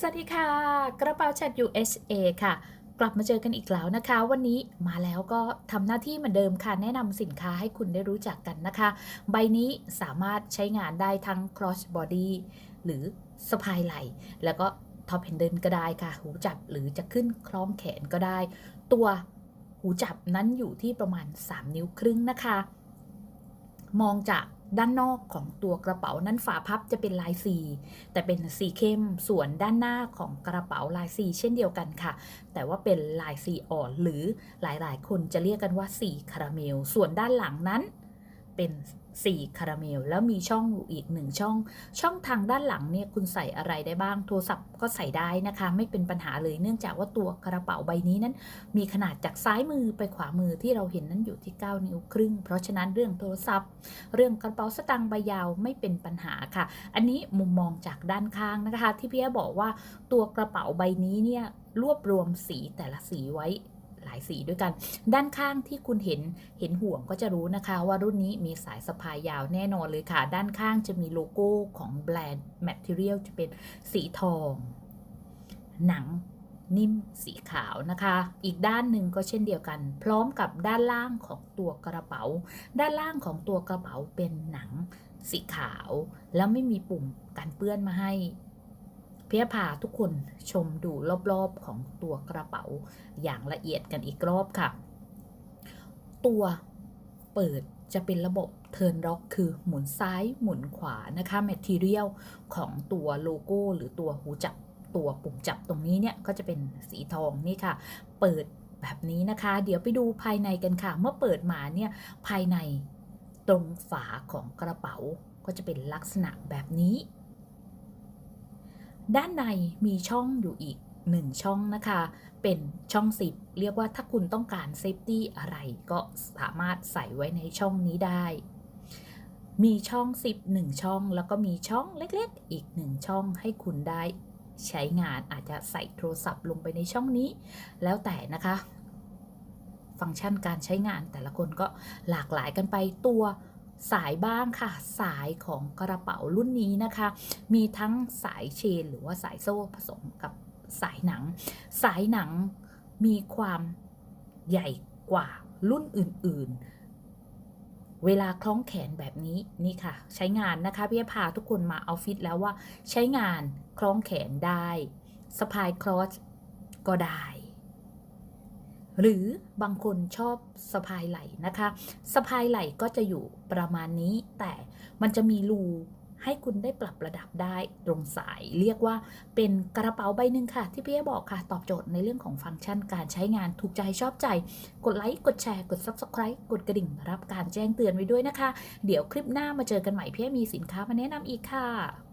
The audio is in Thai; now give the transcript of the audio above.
สวัสดีค่ะ กระเป๋าแชท USA ค่ะ กลับมาเจอกันอีกแล้วนะคะ วันนี้มาแล้วก็ทำหน้าที่เหมือนเดิมค่ะ แนะนำสินค้าให้คุณได้รู้จักกันนะคะ ใบนี้สามารถใช้งานได้ทั้ง cross body หรือสะพายไหล่ แล้วก็ท็อปเ n นเดิลก็ได้ค่ะ หูจับหรือจะขึ้นคล้องแขนก็ได้ ตัวหูจับนั้นอยู่ที่ประมาณ 3 นิ้วครึ่งนะคะ มองจาก ด้านนอกของตัวกระเป๋านั้นฝาพับจะเป็นลายสีแต่เป็นสีเข้มส่วนด้านหน้าของกระเป๋าลายสีเช่นเดียวกันค่ะ แต่ว่าเป็นลายสีอ่อนหรือหลายๆ คนจะเรียกกันว่าสีคาราเมล ส่วนด้านหลังนั้น เป็นสีคาราเมล แล้วมีช่องอยู่อีกหนึ่งช่อง ช่องทางด้านหลังเนี่ยคุณใส่อะไรได้บ้าง โทรศัพท์ก็ใส่ได้นะคะ ไม่เป็นปัญหาเลยเนื่องจากว่าตัวกระเป๋าใบนี้นั้น มีขนาดจากซ้ายมือไปขวามือที่เราเห็นนั้นอยู่ที่ 9 นิ้วครึ่ง เพราะฉะนั้นเรื่องโทรศัพท์ เรื่องกระเป๋าสตางค์ใบยาวไม่เป็นปัญหาค่ะ อันนี้มุมมองจากด้านข้างนะคะ ที่พี่แอบอกว่าตัวกระเป๋าใบนี้เนี่ยรวบรวมสีแต่ละสีไว้ายสีด้วยกัน ด้านข้างที่คุณเห็นเห็นห่วงก็จะรู้นะคะ ว่ารุ่นนี้มีสายสะพายยาวแน่นอนเลยค่ะ ด้านข้างจะมีโลโก้ของแบรนด์ Material จะเป็นสีทอง หนังนิ่มสีขาวนะคะ อีกด้านหนึ่งก็เช่นเดียวกัน พร้อมกับด้านล่างของตัวกระเป๋า ด้านล่างของตัวกระเป๋าเป็นหนังสีขาว แล้วไม่มีปุ่มกันเปื้อนมาให้ เพียพาทุกคนชมดูรอบๆของตัวกระเป๋าอย่างละเอียดกันอีกรอบค่ะ ตัวเปิดจะเป็นระบบ Turn Lock คือหมุนซ้ายหมุนขวานะคะ Material ของตัวโลโก้หรือตัวหูจับตัวปุ่มจับตรงนี้เนี่ยก็จะเป็นสีทองนี่ค่ะ เปิดแบบนี้นะคะ เดี๋ยวไปดูภายในกันค่ะ เมื่อเปิดมาเนี่ยภายในตรงฝาของกระเป๋าก็จะเป็นลักษณะแบบนี้ ด้านในมีช่องอยู่อีกหนึ่งช่องนะคะ เป็นช่องสิบเรียกว่าถ้าคุณต้องการเซฟตี้อะไรก็สามารถใส่ไว้ในช่องนี้ได้ มีช่องสิบหนึ่งช่อง แล้วก็มีช่องเล็กๆ อีกหนึ่งช่องให้คุณได้ใช้งานอาจจะใส่โทรศัพท์ลงไปในช่องนี้ แล้วแต่นะคะ ฟังก์ชันการใช้งานแต่ละคนก็หลากหลายกันไปตัว สายบ้างค่ะ สายของกระเป๋ารุ่นนี้นะคะ มีทั้งสายเชน หรือว่าสายโซ่ผสมกับสายหนัง สายหนังมีความใหญ่กว่ารุ่นอื่น ๆ เวลาคล้องแขนแบบนี้นี่ค่ะ ใช้งานนะคะพี่พาทุกคนมาเอาฟิตแล้วว่าใช้งานคล้องแขนได้สะพายครอสก็ได้ หรือบางคนชอบสะพายไหล่นะคะสะพายไหล่ก็จะอยู่ประมาณนี้ แต่มันจะมีรูให้คุณได้ปรับระดับได้ตรงสาย เรียกว่าเป็นกระเป๋าใบหนึ่งค่ะ ที่พี่เอบอกค่ะ ตอบโจทย์ในเรื่องของฟังก์ชันการใช้งานถูกใจชอบใจ กดไลค์กดแชร์กด Subscribe กดกระดิ่งรับการแจ้งเตือนไว้ด้วยนะคะ เดี๋ยวคลิปหน้ามาเจอกันใหม่พี่เอมีสินค้ามาแนะนำอีกค่ะ